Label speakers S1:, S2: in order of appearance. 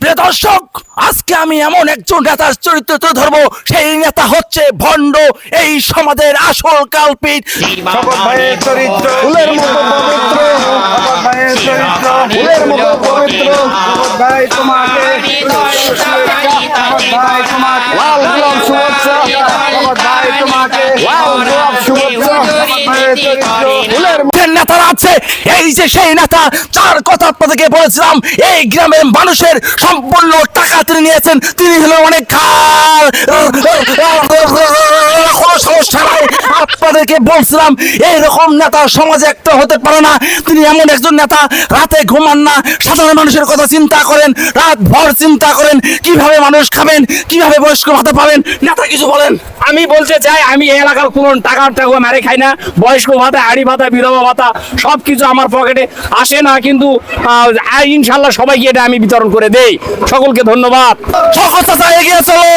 S1: প্রিয় দর্শক আজকে আমি এমন একজন নেতার চরিত্র তুলে ধরবো। সেই নেতা হচ্ছে ভণ্ড এই সমাজের আসল কালপিট।
S2: চরিত্র।
S3: ফুলের মতো পবিত্র।
S2: চরিত্র।
S3: ফুলের মতো পবিত্র।
S2: ভাই তোমাকে ভাই তোমাকে।
S3: লাল গোলাপ শুভেচ্ছা।
S1: নেতারা আছে। এই যে সেই নেতা, তার কথা আপনাদেরকে বলেছিলাম, এই গ্রামের মানুষের সম্পূর্ণ টাকা তিনি নিয়েছেন। তিনি হলো অনেক খাল। আপনাদেরকে বলছিলাম এইরকম নেতা সমাজে একটা হতে পারে না। তিনি এমন একজন নেতা রাতে ঘুমান না। সাধারণ মানুষের কথা চিন্তা করেন রাত ভর চিন্তা করেন কীভাবে মানুষ খাবেন কীভাবে বয়স্ক ভাতা পাবেন? নেতা কিছু বলেন।
S4: আমি বলতে চাই আমি এই এলাকার কোন টাকা টাকা মারে খাই না। বয়স্ক ভাতা হাড়ি ভাতা বিধবা ভাতা সব কিছু আমার পকেটে আসে না কিন্তু ইনশাল্লাহ সবাইকে এটা আমি বিতরণ করে দেই। সকলকে ধন্যবাদ।
S1: সকল এগিয়ে চলো।